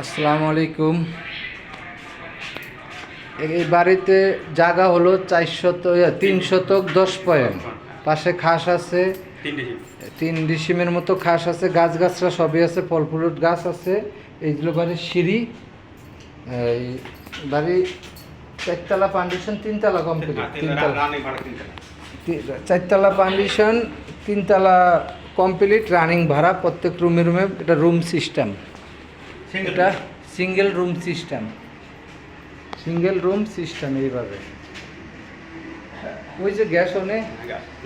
আসসালামু আলাইকুম। এই বাড়িতে জায়গা হলো চারশত তিন শতক দশ পয়েন্ট। পাশে খাস আছে তিন ডিসিমের মতো খাস আছে গাছ গাছরা সবই আছে ফল ফুলের গাছ আছে। এইগুলো বাড়ির সিঁড়ি। এই বাড়ি চারতলা ফাউন্ডেশন তিনতলা কমপ্লিট তিনতলা চারতলা ফাউন্ডেশন তিনতলা কমপ্লিট রানিং ভাড়া প্রত্যেক রুমে রুমে এটা রুম সিস্টেম এটা single room system single room system এইভাবে। ওই যে গ্যাস ওনে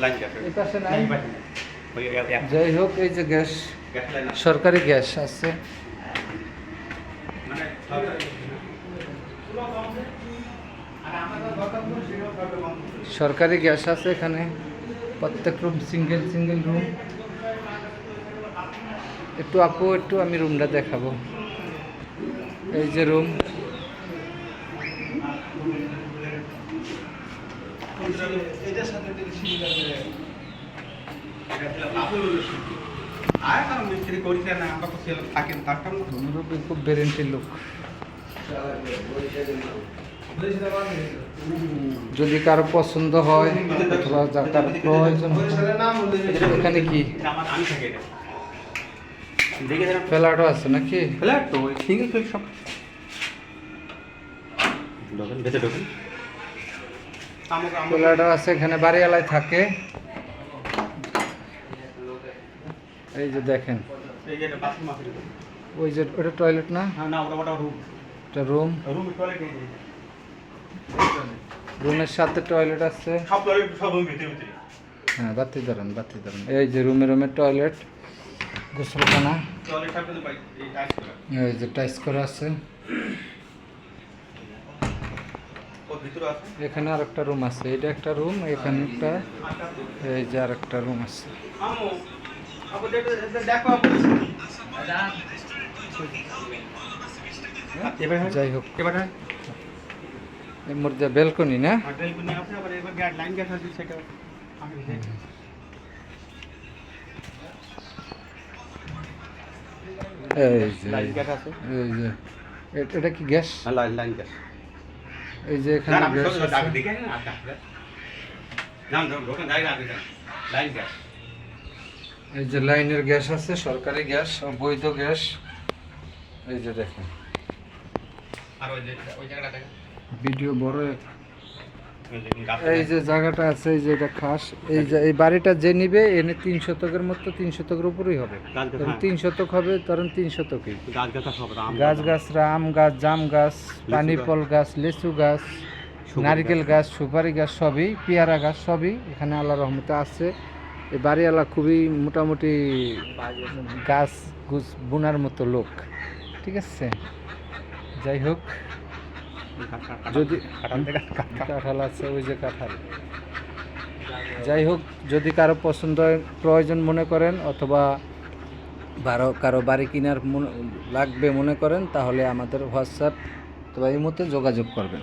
লাইন এই পাশে নাই। যাই হোক এই যে গ্যাস গ্যাস সরকারি গ্যাস আছে। মানে সরকারি গ্যাস আছে এখানে। প্রত্যেক রুম সিঙ্গেল সিঙ্গেল রুম একটু আপু একটু আমি রুমটা দেখাবো। এই যে রুম। খুব বেরেন্টির লোক। যদি কারও পছন্দ হয়, অথবা যা কারও প্রয়োজন, এখানে কি? ফ্ল্যাটও আছে নাকি? ফ্ল্যাট তো সিঙ্গেল ফ্ল্যাট সব। ঢোকেন ভেতরে ঢোকেন। ফ্ল্যাটও আছে এখানে বাড়িওয়ালায় থাকে। এই যে দেখেন। ওই যে ওটা টয়লেট না? হ্যাঁ না ওটা ওটা রুম এটা রুম রুম টয়লেট রুমের সাথে টয়লেট আছে। সব টয়লেট সব রুম ভিতরে ভিতরে। হ্যাঁ বাতি ধরেন বাতি ধরেন। এই যে রুমে রুমে টয়লেট গোসলখানা যে টাইস করা আছে। এখানে আর একটা রুম আছে। এটা একটা রুম, এখানে একটা, এই যে আর একটা রুম আছে। যাই হোক। এর মধ্যে বেলকনি না? আছে, আবার এবার লাইন আছে সেটা এই যে লাইন গ্যাস এই যে এটা কি গ্যাস? লাইন গ্যাস এই এখানে গ্যাস এই লাইনের গ্যাস আছে সরকারি গ্যাস বৈধ গ্যাস। এই যে দেখেন। ভিডিও বড় এই যে জায়গাটা আছে এই যে এটা খাস এই যে এই বাড়িটা যে নিবে এনে তিন শতকের মতো তিন শতকের উপরেই হবে। ধরুন তিন শতক হবে ধরেন তিন শতকই। গাছ গাছ রাম গাছ গাছ আম গাছ জাম গাছ পানি গাছ। লিচু গাছ সুপারি গাছ সুপারি গাছ সবই পেয়ারা গাছ সবই এখানে আল্লাহ রহমতে আছে। এই বাড়িওয়ালা খুবই মোটামুটি গাছ গুছ বোনার মতো লোক ঠিক আছে? যাই হোক। যদি কাঁঠাল আছে ওই যে কাঁঠাল। যাই হোক যদি কারও পছন্দ প্রয়োজন মনে করেন অথবা বারো কারও বাড়ি কেনার লাগবে মনে করেন তাহলে আমাদের হোয়াটসঅ্যাপ অথবা এই মতে যোগাযোগ করবেন।